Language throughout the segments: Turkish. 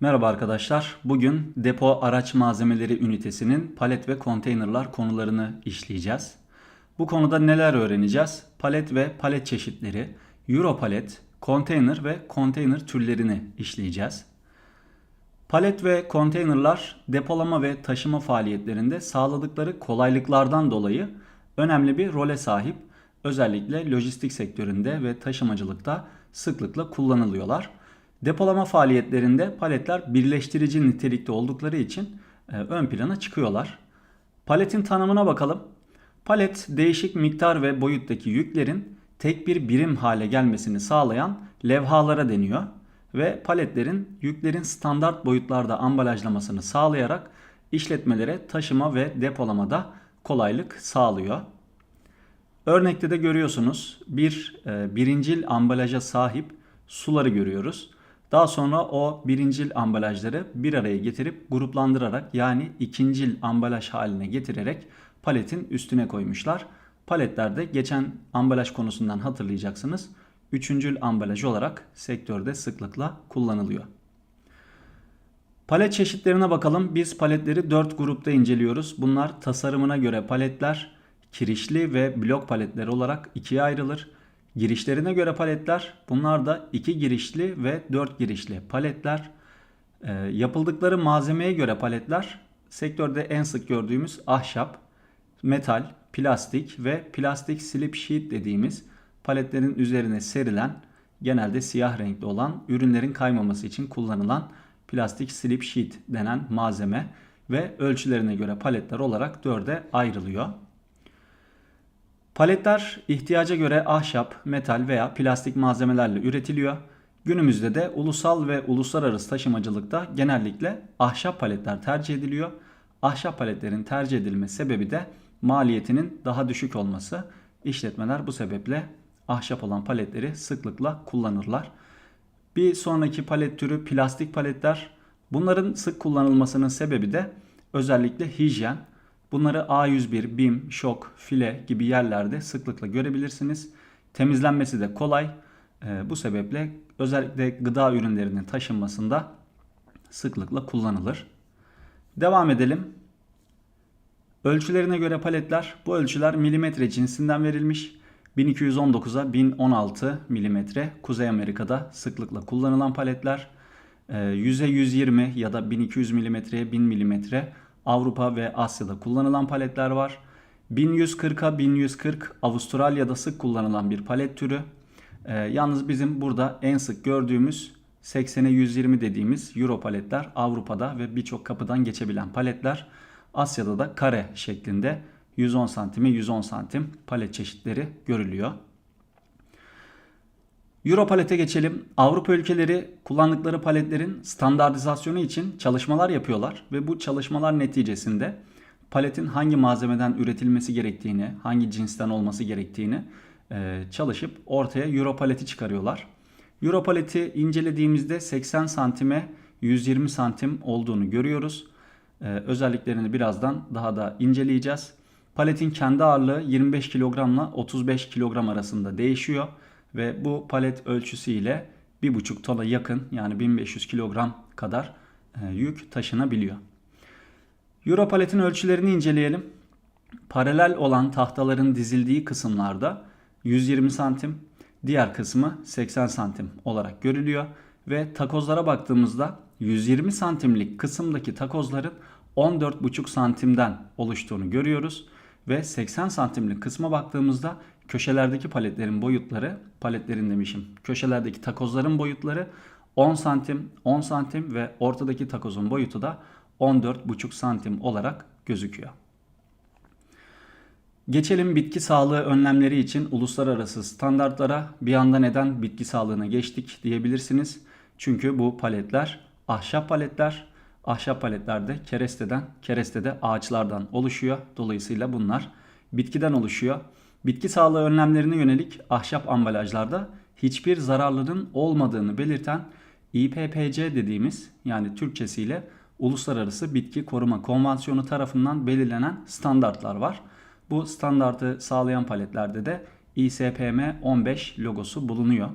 Merhaba arkadaşlar. Bugün depo araç malzemeleri ünitesinin palet ve konteynerlar konularını işleyeceğiz. Bu konuda neler öğreneceğiz? Palet ve palet çeşitleri, Euro palet, konteyner ve konteyner türlerini işleyeceğiz. Palet ve konteynerlar depolama ve taşıma faaliyetlerinde sağladıkları kolaylıklardan dolayı önemli bir role sahip. Özellikle lojistik sektöründe ve taşımacılıkta sıklıkla kullanılıyorlar. Depolama faaliyetlerinde paletler birleştirici nitelikte oldukları için e, ön plana çıkıyorlar. Paletin tanımına bakalım. Palet değişik miktar ve boyuttaki yüklerin tek bir birim hale gelmesini sağlayan levhalara deniyor ve paletlerin yüklerin standart boyutlarda ambalajlamasını sağlayarak işletmelere taşıma ve depolamada kolaylık sağlıyor. Örnekte de görüyorsunuz bir e, birincil ambalaja sahip suları görüyoruz. Daha sonra o birincil ambalajları bir araya getirip gruplandırarak yani ikincil ambalaj haline getirerek paletin üstüne koymuşlar. Paletlerde geçen ambalaj konusundan hatırlayacaksınız. Üçüncül ambalaj olarak sektörde sıklıkla kullanılıyor. Palet çeşitlerine bakalım. Biz paletleri 4 grupta inceliyoruz. Bunlar tasarımına göre paletler, kirişli ve blok paletler olarak ikiye ayrılır. Girişlerine göre paletler bunlar da 2 girişli ve 4 girişli paletler. E, yapıldıkları malzemeye göre paletler sektörde en sık gördüğümüz ahşap, metal, plastik ve plastik slip sheet dediğimiz paletlerin üzerine serilen genelde siyah renkli olan ürünlerin kaymaması için kullanılan plastik slip sheet denen malzeme ve ölçülerine göre paletler olarak dörde ayrılıyor. Paletler ihtiyaca göre ahşap, metal veya plastik malzemelerle üretiliyor. Günümüzde de ulusal ve uluslararası taşımacılıkta genellikle ahşap paletler tercih ediliyor. Ahşap paletlerin tercih edilme sebebi de maliyetinin daha düşük olması. İşletmeler bu sebeple ahşap olan paletleri sıklıkla kullanırlar. Bir sonraki palet türü plastik paletler. Bunların sık kullanılmasının sebebi de özellikle hijyen. Bunları A101, BİM, şok, file gibi yerlerde sıklıkla görebilirsiniz. Temizlenmesi de kolay. Ee, bu sebeple özellikle gıda ürünlerinin taşınmasında sıklıkla kullanılır. Devam edelim. Ölçülerine göre paletler bu ölçüler milimetre cinsinden verilmiş. 1219'a 1016 milimetre Kuzey Amerika'da sıklıkla kullanılan paletler. 100'e 120 ya da 1200 milimetreye 1000 milimetre Avrupa ve Asya'da kullanılan paletler var. 1140'a 1140 Avustralya'da sık kullanılan bir palet türü. Ee, yalnız bizim burada en sık gördüğümüz 80'e 120 dediğimiz Euro paletler Avrupa'da ve birçok kapıdan geçebilen paletler. Asya'da da kare şeklinde 110 santime 110 santim palet çeşitleri görülüyor. Euro palete geçelim. Avrupa ülkeleri kullandıkları paletlerin standartizasyonu için çalışmalar yapıyorlar ve bu çalışmalar neticesinde paletin hangi malzemeden üretilmesi gerektiğini, hangi cinsten olması gerektiğini e, çalışıp ortaya Euro paleti çıkarıyorlar. Euro paleti incelediğimizde 80 santime 120 santim olduğunu görüyoruz. E, özelliklerini birazdan daha da inceleyeceğiz. Paletin kendi ağırlığı 25 kilogramla 35 kilogram arasında değişiyor ve bu palet ölçüsü ile 1,5 tona yakın yani 1500 kilogram kadar e, yük taşınabiliyor. Euro paletin ölçülerini inceleyelim. Paralel olan tahtaların dizildiği kısımlarda 120 santim, diğer kısmı 80 santim olarak görülüyor ve takozlara baktığımızda 120 santimlik kısımdaki takozların 14,5 santimden oluştuğunu görüyoruz ve 80 santimlik kısma baktığımızda köşelerdeki paletlerin boyutları, paletlerin demişim, köşelerdeki takozların boyutları 10 santim, 10 santim ve ortadaki takozun boyutu da 14,5 santim olarak gözüküyor. Geçelim bitki sağlığı önlemleri için uluslararası standartlara. Bir anda neden bitki sağlığına geçtik diyebilirsiniz. Çünkü bu paletler ahşap paletler. Ahşap paletlerde keresteden, kerestede ağaçlardan oluşuyor. Dolayısıyla bunlar bitkiden oluşuyor. Bitki sağlığı önlemlerine yönelik ahşap ambalajlarda hiçbir zararlının olmadığını belirten İPPC dediğimiz yani Türkçesiyle Uluslararası Bitki Koruma Konvansiyonu tarafından belirlenen standartlar var. Bu standartı sağlayan paletlerde de ISPM 15 logosu bulunuyor.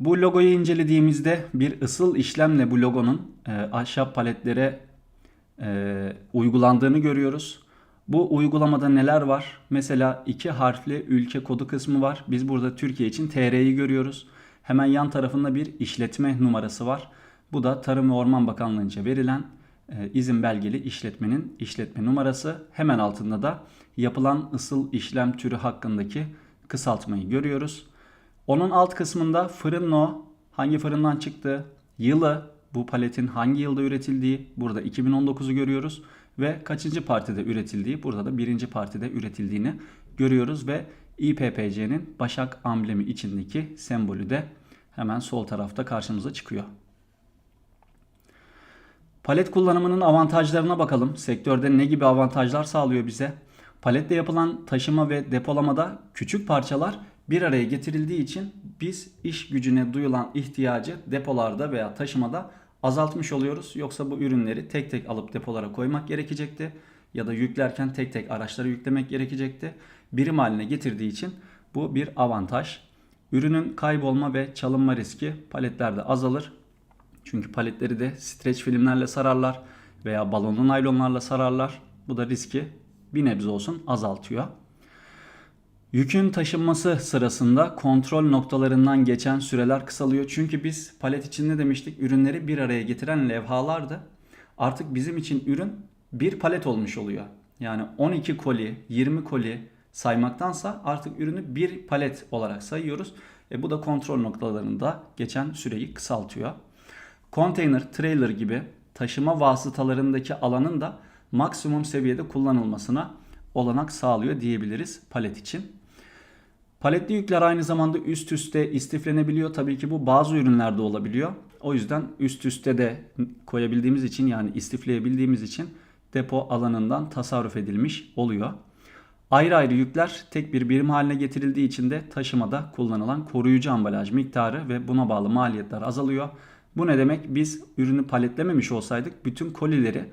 Bu logoyu incelediğimizde bir ısıl işlemle bu logonun e, ahşap paletlere e, uygulandığını görüyoruz. Bu uygulamada neler var? Mesela iki harfli ülke kodu kısmı var. Biz burada Türkiye için TR'yi görüyoruz. Hemen yan tarafında bir işletme numarası var. Bu da Tarım ve Orman Bakanlığı'nca verilen e, izin belgeli işletmenin işletme numarası. Hemen altında da yapılan ısıl işlem türü hakkındaki kısaltmayı görüyoruz. Onun alt kısmında fırın no, hangi fırından çıktı, yılı, bu paletin hangi yılda üretildiği, burada 2019'u görüyoruz ve kaçıncı partide üretildiği, burada da birinci partide üretildiğini görüyoruz ve İPPC'nin başak amblemi içindeki sembolü de hemen sol tarafta karşımıza çıkıyor. Palet kullanımının avantajlarına bakalım. Sektörde ne gibi avantajlar sağlıyor bize? Paletle yapılan taşıma ve depolamada küçük parçalar bir araya getirildiği için biz iş gücüne duyulan ihtiyacı depolarda veya taşımada azaltmış oluyoruz. Yoksa bu ürünleri tek tek alıp depolara koymak gerekecekti ya da yüklerken tek tek araçlara yüklemek gerekecekti. Birim haline getirdiği için bu bir avantaj. Ürünün kaybolma ve çalınma riski paletlerde azalır. Çünkü paletleri de streç filmlerle sararlar veya balonlu naylonlarla sararlar. Bu da riski bir nebze olsun azaltıyor. Yükün taşınması sırasında kontrol noktalarından geçen süreler kısalıyor. Çünkü biz palet için ne demiştik? Ürünleri bir araya getiren levhalardı. Artık bizim için ürün bir palet olmuş oluyor. Yani 12 koli, 20 koli saymaktansa artık ürünü bir palet olarak sayıyoruz. E bu da kontrol noktalarında geçen süreyi kısaltıyor. Konteyner, trailer gibi taşıma vasıtalarındaki alanın da maksimum seviyede kullanılmasına olanak sağlıyor diyebiliriz palet için. Paletli yükler aynı zamanda üst üste istiflenebiliyor. Tabii ki bu bazı ürünlerde olabiliyor. O yüzden üst üste de koyabildiğimiz için yani istifleyebildiğimiz için depo alanından tasarruf edilmiş oluyor. Ayrı ayrı yükler tek bir birim haline getirildiği için de taşımada kullanılan koruyucu ambalaj miktarı ve buna bağlı maliyetler azalıyor. Bu ne demek? Biz ürünü paletlememiş olsaydık bütün kolileri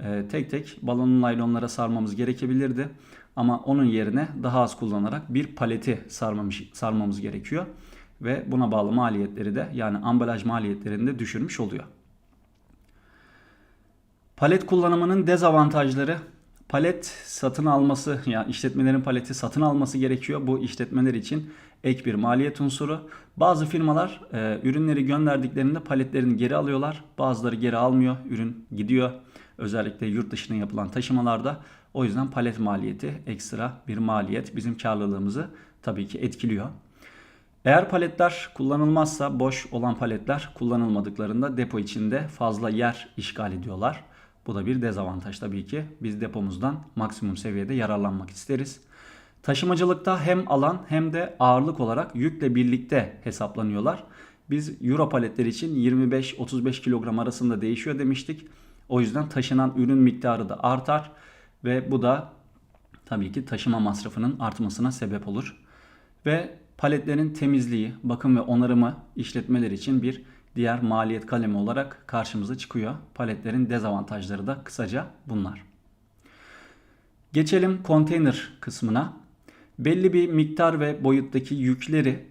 e, tek tek balonlu naylonlara sarmamız gerekebilirdi. Ama onun yerine daha az kullanarak bir paleti sarmamış, sarmamız gerekiyor. Ve buna bağlı maliyetleri de yani ambalaj maliyetlerini de düşürmüş oluyor. Palet kullanımının dezavantajları palet satın alması yani işletmelerin paleti satın alması gerekiyor. Bu işletmeler için ek bir maliyet unsuru. Bazı firmalar e, ürünleri gönderdiklerinde paletlerini geri alıyorlar. Bazıları geri almıyor. Ürün gidiyor. Özellikle yurt dışına yapılan taşımalarda. O yüzden palet maliyeti ekstra bir maliyet bizim karlılığımızı tabii ki etkiliyor. Eğer paletler kullanılmazsa boş olan paletler kullanılmadıklarında depo içinde fazla yer işgal ediyorlar. Bu da bir dezavantaj tabii ki. Biz depomuzdan maksimum seviyede yararlanmak isteriz. Taşımacılıkta hem alan hem de ağırlık olarak yükle birlikte hesaplanıyorlar. Biz Euro paletler için 25-35 kilogram arasında değişiyor demiştik. O yüzden taşınan ürün miktarı da artar ve bu da tabii ki taşıma masrafının artmasına sebep olur. Ve paletlerin temizliği, bakım ve onarımı işletmeler için bir diğer maliyet kalemi olarak karşımıza çıkıyor. Paletlerin dezavantajları da kısaca bunlar. Geçelim konteyner kısmına. Belli bir miktar ve boyuttaki yükleri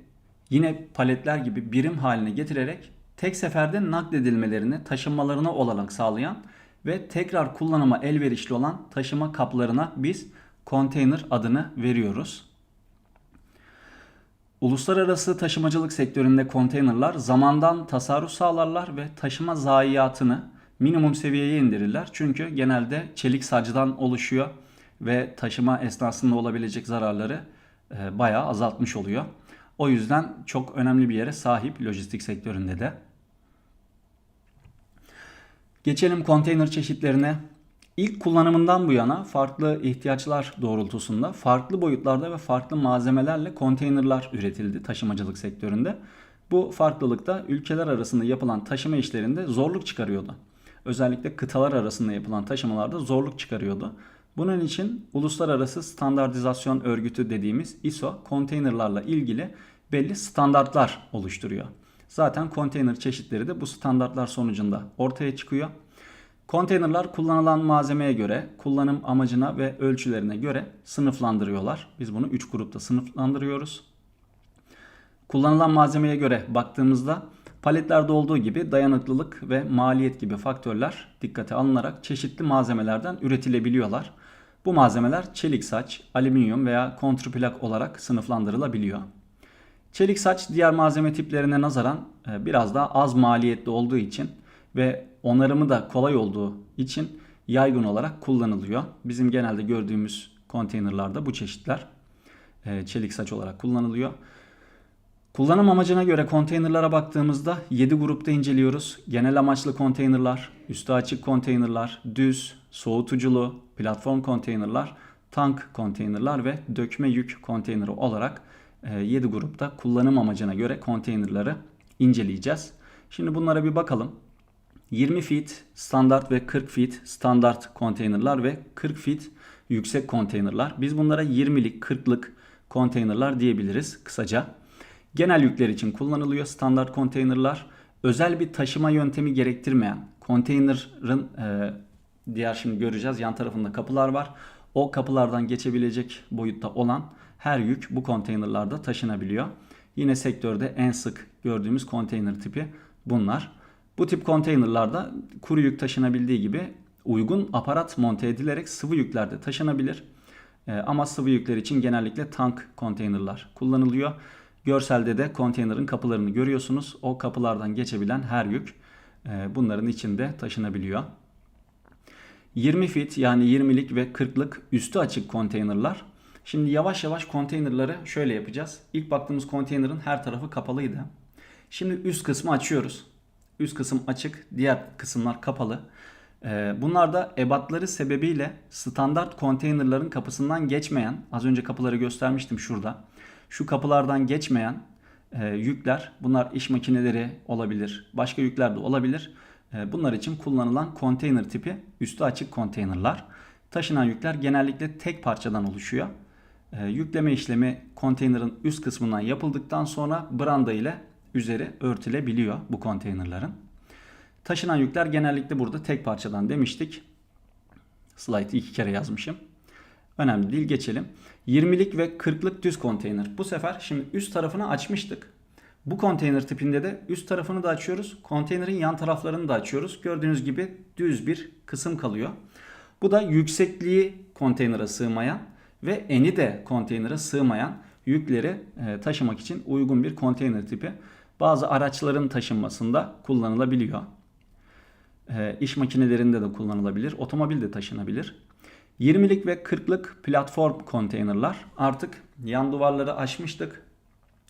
yine paletler gibi birim haline getirerek tek seferde nakledilmelerini, taşınmalarına olanak sağlayan ve tekrar kullanıma elverişli olan taşıma kaplarına biz konteyner adını veriyoruz. Uluslararası taşımacılık sektöründe konteynerlar zamandan tasarruf sağlarlar ve taşıma zayiatını minimum seviyeye indirirler. Çünkü genelde çelik sacdan oluşuyor ve taşıma esnasında olabilecek zararları e, bayağı azaltmış oluyor. O yüzden çok önemli bir yere sahip lojistik sektöründe de. Geçelim konteyner çeşitlerine. İlk kullanımından bu yana farklı ihtiyaçlar doğrultusunda farklı boyutlarda ve farklı malzemelerle konteynerlar üretildi taşımacılık sektöründe. Bu farklılık da ülkeler arasında yapılan taşıma işlerinde zorluk çıkarıyordu. Özellikle kıtalar arasında yapılan taşımalarda zorluk çıkarıyordu. Bunun için Uluslararası Standartizasyon Örgütü dediğimiz ISO konteynerlarla ilgili belli standartlar oluşturuyor. Zaten konteyner çeşitleri de bu standartlar sonucunda ortaya çıkıyor. Konteynerlar kullanılan malzemeye göre, kullanım amacına ve ölçülerine göre sınıflandırıyorlar. Biz bunu 3 grupta sınıflandırıyoruz. Kullanılan malzemeye göre baktığımızda paletlerde olduğu gibi dayanıklılık ve maliyet gibi faktörler dikkate alınarak çeşitli malzemelerden üretilebiliyorlar. Bu malzemeler çelik saç, alüminyum veya kontrplak olarak sınıflandırılabiliyor. Çelik saç diğer malzeme tiplerine nazaran e, biraz daha az maliyetli olduğu için ve onarımı da kolay olduğu için yaygın olarak kullanılıyor. Bizim genelde gördüğümüz konteynerlarda bu çeşitler e, çelik saç olarak kullanılıyor. Kullanım amacına göre konteynerlara baktığımızda 7 grupta inceliyoruz. Genel amaçlı konteynerlar, üstü açık konteynerlar, düz, soğutuculu, platform konteynerlar, tank konteynerlar ve dökme yük konteyneri olarak 7 grupta kullanım amacına göre konteynerları inceleyeceğiz. Şimdi bunlara bir bakalım. 20 feet standart ve 40 feet standart konteynerlar ve 40 feet yüksek konteynerlar. Biz bunlara 20'lik 40'lık konteynerlar diyebiliriz kısaca. Genel yükler için kullanılıyor standart konteynerlar. Özel bir taşıma yöntemi gerektirmeyen konteynerin e, diğer şimdi göreceğiz yan tarafında kapılar var. O kapılardan geçebilecek boyutta olan her yük bu konteynerlarda taşınabiliyor. Yine sektörde en sık gördüğümüz konteyner tipi bunlar. Bu tip konteynerlarda kuru yük taşınabildiği gibi uygun aparat monte edilerek sıvı yüklerde taşınabilir. E, ama sıvı yükler için genellikle tank konteynerlar kullanılıyor. Görselde de konteynerin kapılarını görüyorsunuz. O kapılardan geçebilen her yük e, bunların içinde taşınabiliyor. 20 fit yani 20'lik ve 40'lık üstü açık konteynerlar. Şimdi yavaş yavaş konteynerları şöyle yapacağız. İlk baktığımız konteynerin her tarafı kapalıydı. Şimdi üst kısmı açıyoruz. Üst kısım açık, diğer kısımlar kapalı. Ee, bunlar da ebatları sebebiyle standart konteynerların kapısından geçmeyen, az önce kapıları göstermiştim şurada. Şu kapılardan geçmeyen e, yükler, bunlar iş makineleri olabilir, başka yükler de olabilir. E, bunlar için kullanılan konteyner tipi üstü açık konteynerlar. Taşınan yükler genellikle tek parçadan oluşuyor. E, yükleme işlemi konteynerin üst kısmından yapıldıktan sonra branda ile üzeri örtülebiliyor bu konteynerların. Taşınan yükler genellikle burada tek parçadan demiştik. Slide iki kere yazmışım. Önemli değil geçelim. 20'lik ve 40'lık düz konteyner. Bu sefer şimdi üst tarafını açmıştık. Bu konteyner tipinde de üst tarafını da açıyoruz. Konteynerin yan taraflarını da açıyoruz. Gördüğünüz gibi düz bir kısım kalıyor. Bu da yüksekliği konteynere sığmayan ve eni de konteynere sığmayan yükleri e, taşımak için uygun bir konteyner tipi. Bazı araçların taşınmasında kullanılabiliyor. E, iş makinelerinde de kullanılabilir. Otomobil de taşınabilir. 20'lik ve 40'lık platform konteynerlar. Artık yan duvarları açmıştık.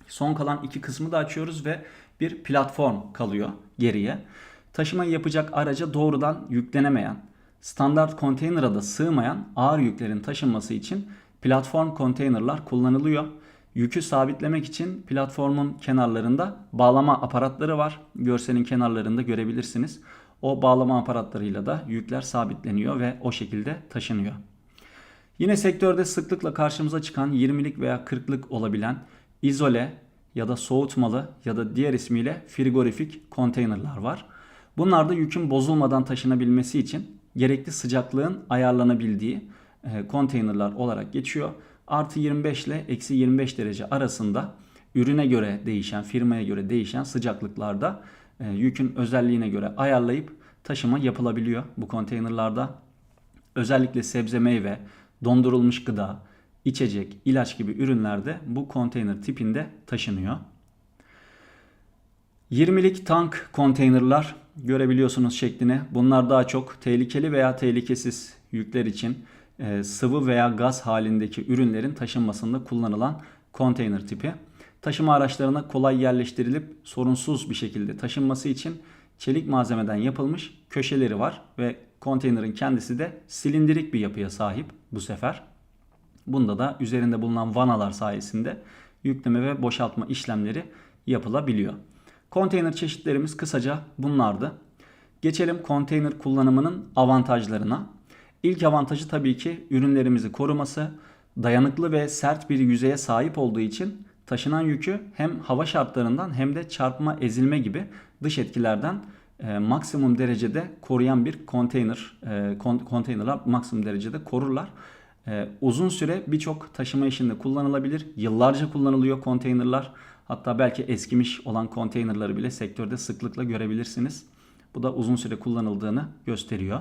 Son kalan iki kısmı da açıyoruz ve bir platform kalıyor geriye. Taşımayı yapacak araca doğrudan yüklenemeyen, standart konteynera da sığmayan ağır yüklerin taşınması için platform konteynerlar kullanılıyor. Yükü sabitlemek için platformun kenarlarında bağlama aparatları var. Görselin kenarlarında görebilirsiniz. O bağlama aparatlarıyla da yükler sabitleniyor ve o şekilde taşınıyor. Yine sektörde sıklıkla karşımıza çıkan 20'lik veya 40'lık olabilen izole ya da soğutmalı ya da diğer ismiyle frigorifik konteynerlar var. Bunlar da yükün bozulmadan taşınabilmesi için gerekli sıcaklığın ayarlanabildiği e, konteynerlar olarak geçiyor. Artı 25 ile eksi 25 derece arasında ürüne göre değişen, firmaya göre değişen sıcaklıklarda e, yükün özelliğine göre ayarlayıp taşıma yapılabiliyor bu konteynerlarda. Özellikle sebze meyve, dondurulmuş gıda, içecek, ilaç gibi ürünlerde bu konteyner tipinde taşınıyor. 20'lik tank konteynerlar görebiliyorsunuz şeklini. Bunlar daha çok tehlikeli veya tehlikesiz yükler için e, sıvı veya gaz halindeki ürünlerin taşınmasında kullanılan konteyner tipi. Taşıma araçlarına kolay yerleştirilip sorunsuz bir şekilde taşınması için çelik malzemeden yapılmış köşeleri var ve konteynerin kendisi de silindirik bir yapıya sahip bu sefer. Bunda da üzerinde bulunan vanalar sayesinde yükleme ve boşaltma işlemleri yapılabiliyor. Konteyner çeşitlerimiz kısaca bunlardı. Geçelim konteyner kullanımının avantajlarına. İlk avantajı tabii ki ürünlerimizi koruması. Dayanıklı ve sert bir yüzeye sahip olduğu için taşınan yükü hem hava şartlarından hem de çarpma, ezilme gibi dış etkilerden e, maksimum derecede koruyan bir konteyner. E, konteynerler maksimum derecede korurlar. E, uzun süre birçok taşıma işinde kullanılabilir. Yıllarca kullanılıyor konteynerlar. Hatta belki eskimiş olan konteynerları bile sektörde sıklıkla görebilirsiniz. Bu da uzun süre kullanıldığını gösteriyor.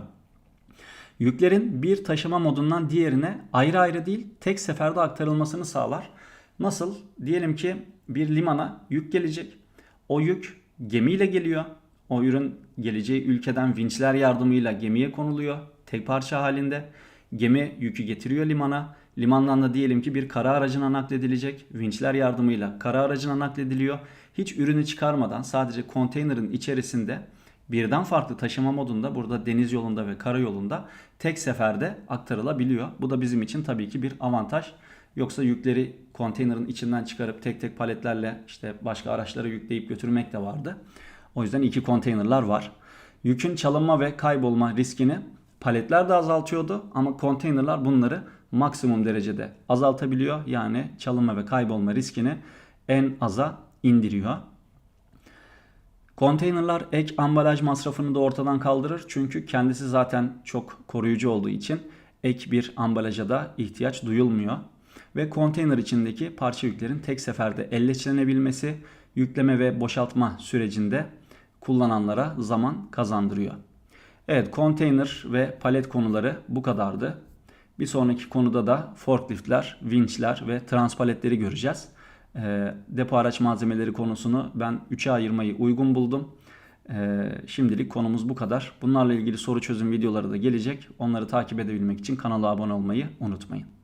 Yüklerin bir taşıma modundan diğerine ayrı ayrı değil tek seferde aktarılmasını sağlar. Nasıl? Diyelim ki bir limana yük gelecek. O yük gemiyle geliyor. O ürün geleceği ülkeden vinçler yardımıyla gemiye konuluyor. Tek parça halinde. Gemi yükü getiriyor limana. Limandan da diyelim ki bir kara aracına nakledilecek. Vinçler yardımıyla kara aracına naklediliyor. Hiç ürünü çıkarmadan sadece konteynerin içerisinde birden farklı taşıma modunda burada deniz yolunda ve kara yolunda tek seferde aktarılabiliyor. Bu da bizim için tabii ki bir avantaj. Yoksa yükleri konteynerin içinden çıkarıp tek tek paletlerle işte başka araçlara yükleyip götürmek de vardı. O yüzden iki konteynerlar var. Yükün çalınma ve kaybolma riskini paletler de azaltıyordu ama konteynerlar bunları maksimum derecede azaltabiliyor. Yani çalınma ve kaybolma riskini en aza indiriyor. Konteynerlar ek ambalaj masrafını da ortadan kaldırır. Çünkü kendisi zaten çok koruyucu olduğu için ek bir ambalaja da ihtiyaç duyulmuyor. Ve konteyner içindeki parça yüklerin tek seferde elleçlenebilmesi yükleme ve boşaltma sürecinde kullananlara zaman kazandırıyor. Evet konteyner ve palet konuları bu kadardı. Bir sonraki konuda da forkliftler, vinçler ve transpaletleri göreceğiz. E, depo araç malzemeleri konusunu ben 3'e ayırmayı uygun buldum. E, şimdilik konumuz bu kadar. Bunlarla ilgili soru çözüm videoları da gelecek. Onları takip edebilmek için kanala abone olmayı unutmayın.